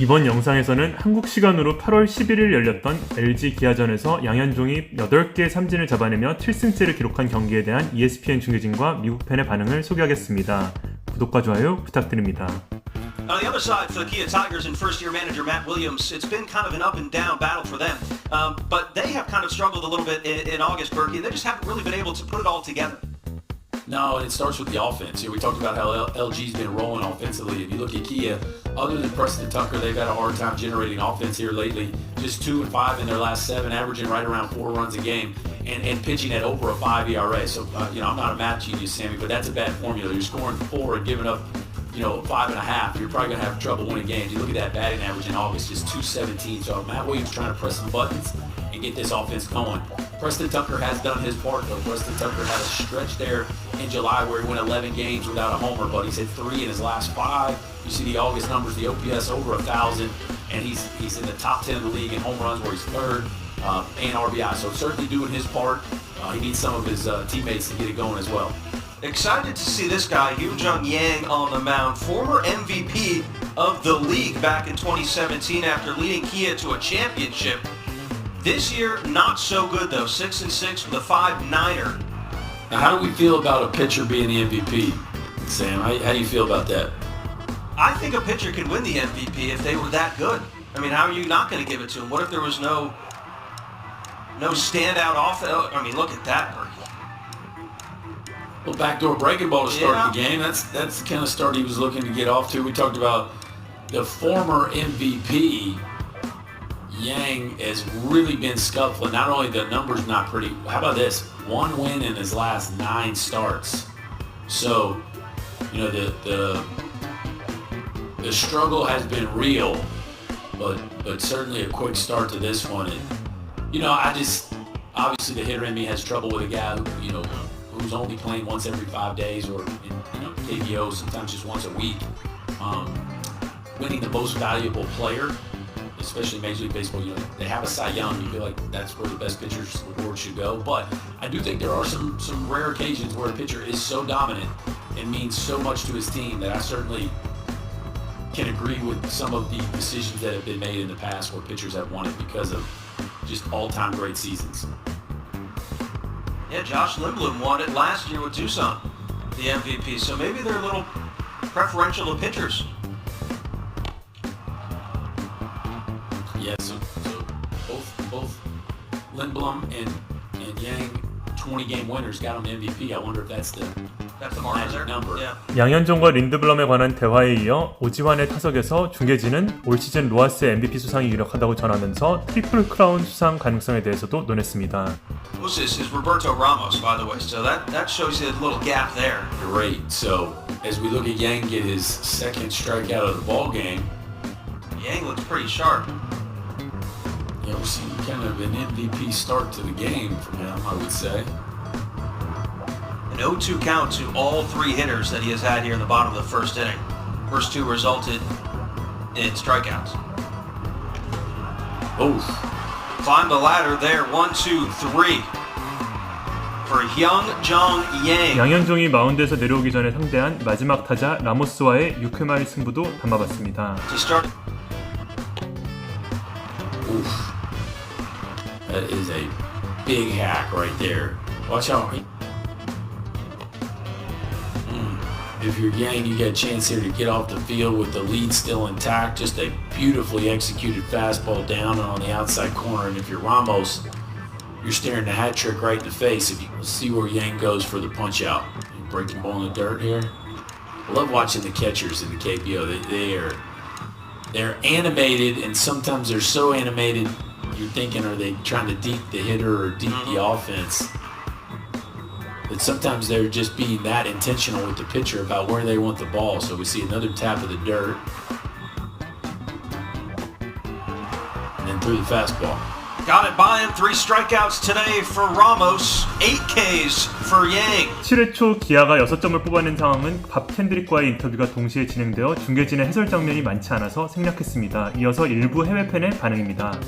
이번 영상에서는 한국 시간으로 8월 11일 열렸던 LG 기아전에서 양현종이 8개의 삼진을 잡아내며 7승째를 기록한 경기에 대한 E ESPN 중계진과 미국 팬의 반응을 소개하겠습니다. 구독과 좋아요 부탁드립니다. On the other side, for the Kia Tigers and first-year manager Matt Williams, it's been kind of an up-and-down battle for them. Um, but they have kind of struggled a little bit in, in August, Berkey, and they just haven't really been able to put it all together. No, it starts with the offense. Know, we talked about how LG's been rolling offensively. If you look at Kia, other than Preston Tucker, they've had a hard time generating offense here lately. Just two and five in their last seven, averaging right around four runs a game, and, and pitching at over a five ERA. So, uh, you know, I'm not a math genius, Sammy, but that's a bad formula. You're scoring four and giving up, you know, five and a half. You're probably going to have trouble winning games. You look at that batting average in August, just 217. So Matt Williams trying to press some buttons and get this offense going. Preston Tucker has done his part, though. Preston Tucker had a stretch there in July where he went 11 games without a homer, but he's hit three in his last five. You see the August numbers, the OPS over a thousand, and he's he's in the top 10 of the league in home runs, where he's third, uh, and RBI. So certainly doing his part. Uh, he needs some of his uh, teammates to get it going as well. Excited to see this guy, Hyun Jung Yang, on the mound, former MVP of the league back in 2017 after leading Kia to a championship. This year, not so good though. Six and six with a five-niner. Now, how do we feel about a pitcher being the MVP, Sam? How, how do you feel about that? I think a pitcher could win the MVP if they were that good. I mean, how are you not going to give it to him? What if there was no no standout off? Oh, I mean, look at that, Well, backdoor breaking ball to start Yeah. the game. That's that's the kind of start he was looking to get off to. We talked about the former MVP Yang has really been scuffling. Not only the numbers not pretty. How about this? One win in his last nine starts. So, you know the the the struggle has been real, but but certainly a quick start to this one. And you know, I just obviously the hitter in me has trouble with a guy who you know who's only playing once every five days or in you know KBO sometimes just once a week. Um, winning the most valuable player, especially Major League Baseball, you know they have a Cy Young. You feel like that's where the best pitchers award should go. But I do think there are some some rare occasions where a pitcher is so dominant and means so much to his team that I certainly can agree with some of the decisions that have been made in the past where pitchers have won it because of just all-time great seasons. Yeah, Josh Lindblom won it last year with Tucson, the MVP. So maybe they're a little preferential to pitchers. Yeah, so, so both both Lindblom and and Yang 20 game winners got on the MVP. I wonder if that's the That's the magic there. number. Yeah. 양현종과 린드블럼에 관한 대화에 이어 오지환의 타석에서 중계진은 올 시즌 로하스의 MVP 수상이 유력하다고 전하면서 트리플 크라운 수상 가능성에 대해서도 논했습니다. Who's this? Is Roberto Ramos, by the way. So that that shows you a little gap there. Great. So as we look at Yang get his second strikeout of the ball game, Yang looks pretty sharp. You know, we see kind of an MVP start to the game from him, I would say. An 0-2 count to all three hitters that he has had here in the bottom of the first inning. First two resulted in strikeouts. Oof. Climb the ladder there. One, two, three. For Hyung Jung Yang. 양현종이 마운드에서 내려오기 전에 상대한 마지막 타자 라모스와의 6회 말 승부도 담아봤습니다. To start Oof. That is a big hack right there. Watch out. Mm. If you're Yang, you get a chance here to get off the field with the lead still intact. Just a beautifully executed fastball down and on the outside corner. And if you're Ramos, you're staring the hat trick right in the face. If you see where Yang goes for the punch out, breaking ball in the dirt here. I love watching the catchers in the KBO. They, they are they're animated, and sometimes they're so animated, you're thinking, are they trying to deep the hitter or deep the offense? But sometimes they're just being that intentional with the pitcher about where they want the ball. So we see another tap of the dirt, and then through the fastball. got it by him. Three strikeouts today for Ramos. Eight Ks for Yang. 7회 초 기아가 6점을 뽑아낸 상황은 밥 캔드릭과의 인터뷰가 동시에 진행되어 중계진의 해설 장면이 많지 않아서 생략했습니다. 이어서 일부 해외 팬의 반응입니다.